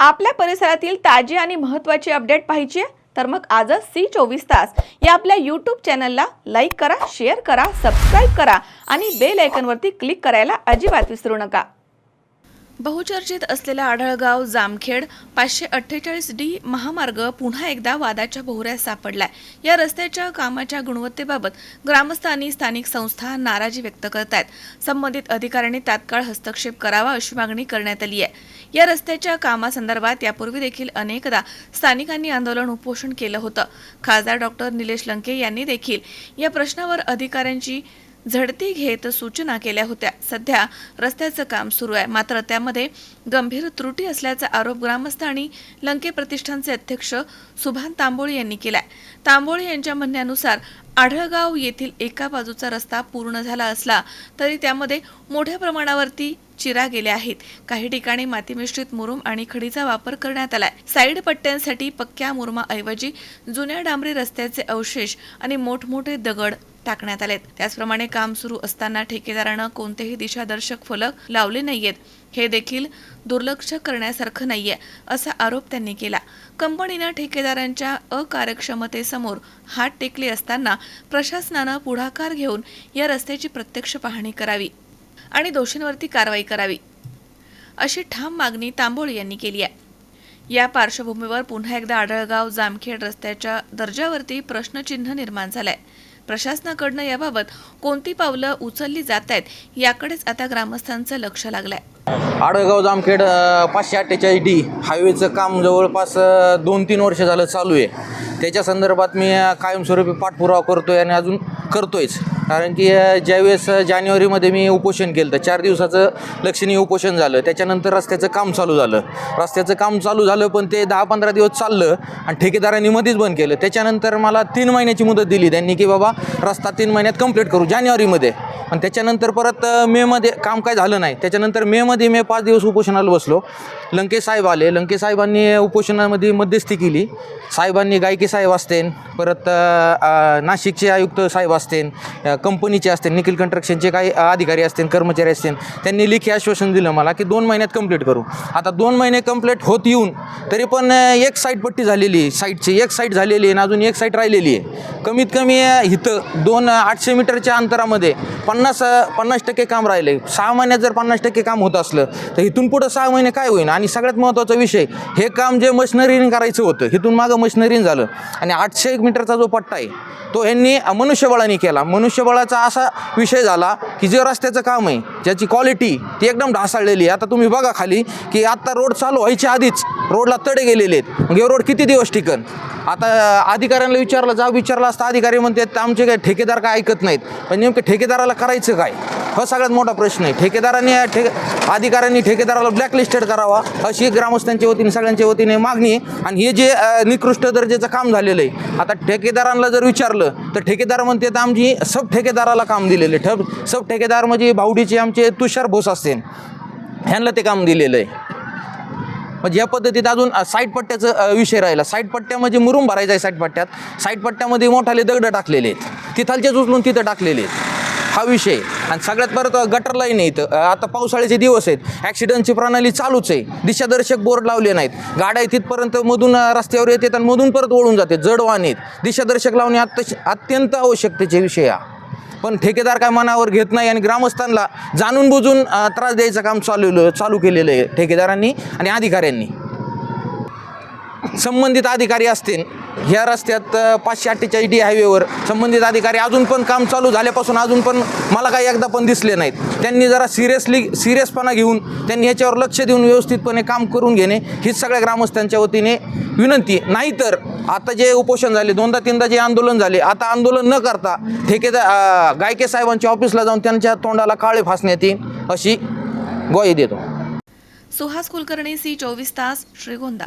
आपल्या परिसरातील ताजी आणि महत्त्वाची अपडेट पाहिजे तर मग आजच सी चोवीस तास या आपल्या यूट्यूब चॅनलला लाईक करा शेअर करा सबस्क्राईब करा आणि बेल आयकनवरती क्लिक करायला अजिबात विसरू नका. बहुचर्चित असलेला आढळगाव जामखेड पाचशे अठ्ठेचाळीस डी महामार्ग पुन्हा एकदा वादाच्या भोवऱ्यात सापडलाय. या रस्त्याच्या कामाच्या गुणवत्तेबाबत ग्रामस्थ आणि स्थानिक संस्था नाराजी व्यक्त करत आहेत संबंधित अधिकाऱ्यांनी तात्काळ हस्तक्षेप करावा अशी मागणी करण्यात आली आहे. या रस्त्याच्या कामासंदर्भात यापूर्वी देखील अनेकदा स्थानिकांनी आंदोलन उपोषण केलं होतं. खासदार डॉक्टर निलेश लंके यांनी देखील या प्रश्नावर अधिकाऱ्यांची झडती घेत सूचना केल्या होत्या. सध्या रस्त्याचं काम सुरू आहे. मात्र त्यामध्ये गंभीर त्रुटी असल्याचा आरोप ग्रामस्थ आणि लंके प्रतिष्ठानचे अध्यक्ष सुभान तांबोळी यांनी केलाय. तांबोळी यांच्या म्हणण्यानुसार आढळगाव येथील एका बाजूचा रस्ता पूर्ण झाला असला तरी त्यामध्ये मोठ्या प्रमाणावरती चिरा गेल्या आहेत. काही ठिकाणी मातीमिश्रित मुरुम आणि खडीचा वापर करण्यात आलाय. साईड पट्ट्यांसाठी पक्क्या मुरुमाऐवजी जुन्या डांबरी रस्त्याचे अवशेष आणि मोठमोठे दगड टाकण्यात आलेत. त्याचप्रमाणे काम सुरू असताना ठेकेदारानं कोणतेही दिशादर्शक फलक लावले नाहीयेत. हे देखील दुर्लक्ष करण्यासारखं नाहीये असा आरोप त्यांनी केला. कंपनीनं ठेकेदारांच्या अकार्यक्षमतेसमोर हात टेकले असताना प्रशासनानं पुढाकार घेऊन या रस्त्याची प्रत्यक्ष पाहणी करावी. आणि दोषींवरती कारवाई करावी. अशी ठाम मागणी तांबोळी यांनी केली आहे. या पार्श्वभूमीवर पुन्हा एकदा आढळगाव जामखेड रस्त्याच्या दर्जावरती प्रश्नचिन्ह निर्माण झालंय. प्रशासनाकडनं याबाबत कोणती पावलं उचलली जात आहेत याकडेच आता ग्रामस्थांचं लक्ष लागलंय. आडळगाव जामखेड पाचशे अठ्ठेचाळीस डी हायवेचं काम जवळपास दोन तीन वर्ष झालं चालू आहे. त्याच्या संदर्भात मी कायमस्वरूपी पाठपुरावा करतो आहे आणि अजून करतोयच. कारण की ज्यावेळेस जानेवारीमध्ये मी उपोषण केलं तर चार दिवसाचं लक्षणीय उपोषण झालं. त्याच्यानंतर रस्त्याचं काम चालू झालं. रस्त्याचं काम चालू झालं पण ते दहा पंधरा दिवस चाललं आणि ठेकेदारांनी मध्येच बंद केलं. त्याच्यानंतर मला तीन महिन्याची मुदत दिली त्यांनी की बाबा रस्ता तीन महिन्यात कंप्लीट करू जानेवारीमध्ये. पण त्याच्यानंतर परत मेमध्ये काम काय झालं नाही. त्याच्यानंतर मेमध्ये मी पाच दिवस उपोषणाला बसलो. लंके साहेब आले. लंके साहेबांनी उपोषणामध्ये मध्यस्थी केली. साहेबांनी गायकी साहेब असतेन परत नाशिकचे आयुक्त साहेब असतेन कंपनीचे असतील निखिल कंस्ट्रक्शनचे काही अधिकारी असतील कर्मचारी असतील त्यांनी लेखी आश्वासन दिलं मला की दोन महिन्यात कंप्लीट करू. आता दोन महिने कंप्लीट होत येऊन तरी पण एक साईड पट्टी झालेली आहे साईडची एक साईड झालेली आहे आणि अजून एक साईड राहिलेली आहे. कमीत कमी इथं दोन आठशे मीटरच्या अंतरामध्ये पन्नास पन्नास टक्के काम राहिले. सहा महिन्यात जर पन्नास टक्के काम होत असलं तर इथून पुढं सहा महिने काय होईल आणि सगळ्यात महत्त्वाचा विषय हे काम जे मशिनरीने करायचं होतं इथून मागं मशिनरीने झालं. आणि आठशे एक मीटरचा जो पट्टा आहे तो यांनी मनुष्यबळाने केला. मनुष्यबळाचा असा विषय झाला की जे रस्त्याचं काम आहे ज्याची क्वालिटी ती एकदम ढासाळलेली आहे. आता तुम्ही बघा खाली की आत्ता रोड चालू व्हायच्या आधीच रोडला तडे गेलेले आहेत. मग हे रोड किती दिवस टिकन? आता अधिकाऱ्यांना विचारलं जा विचारलं असता. अधिकारी म्हणतात आमचे काय ठेकेदार काय ऐकत नाहीत. पण नेमकं ठेकेदाराला करायचं काय? हा सगळ्यात मोठा प्रश्न आहे. ठेकेदारांनी ठे अधिकाऱ्यांनी ठेकेदाराला ब्लॅकलिस्टेड करावा अशी ग्रामस्थांच्या वतीने सगळ्यांच्या वतीने मागणी आहे. आणि हे जे निकृष्ट दर्जाचं काम झालेलं आहे आता ठेकेदारांना जर विचारलं तर ठेकेदार म्हणते तर आमची सब ठेकेदाराला काम दिलेलं आहे. ठब सब ठेकेदार म्हणजे भावडीचे आमचे तुषार भोस असतील ह्यांना ते काम दिलेलं आहे. म्हणजे या पद्धतीत अजून साईट पट्ट्याचा पट्ट्याचं विषय राहिला. साईट पट्ट्या म्हणजे मुरुम भरायचा आहे साईट पट्ट्यात. साईट पट्ट्यामध्ये मोठाले दगड टाकलेले आहेत. तिथालचेच उचलून तिथं टाकलेले आहेत. हा विषय. आणि सगळ्यात परत गटर लाईन आहे इथं. आता पावसाळ्याचे दिवस आहेत. ॲक्सिडेंटची प्रणाली चालूच आहे. दिशादर्शक बोर्ड लावले नाहीत. गाड्या तिथपर्यंत मधून रस्त्यावर येतात आणि मधून परत ओढून जाते. जड वाहन आहेत. दिशादर्शक लावणे अत्य अत्यंत आवश्यकतेचे विषय हा. पण ठेकेदार काय मनावर घेत नाही आणि ग्रामस्थांना जाणून बुजून त्रास द्यायचं काम चालू चालू केलेलं आहे ठेकेदारांनी आणि अधिकाऱ्यांनी. संबंधित अधिकारी असतील. ह्या रस्त्यात पाचशे अठ्ठेचाळीस डी हायवेवर संबंधित अधिकारी अजून पण काम चालू झाल्यापासून अजून पण मला काही एकदा पण दिसले नाहीत. त्यांनी जरा सिरियसली सिरियसपणा घेऊन त्यांनी ह्याच्यावर लक्ष देऊन व्यवस्थितपणे काम करून घेणे हीच सगळ्या ग्रामस्थांच्या वतीने विनंती. नाहीतर आता जे उपोषण झाले दोनदा तीनदा जे आंदोलन झाले आता आंदोलन न करता ठेकेदार गायके साहेबांच्या ऑफिसला जाऊन त्यांच्या तोंडाला काळे फासण्यात येईल अशी ग्वाही देतो. सुहास कुलकर्णी सी चोवीस तास श्रीगोंदा.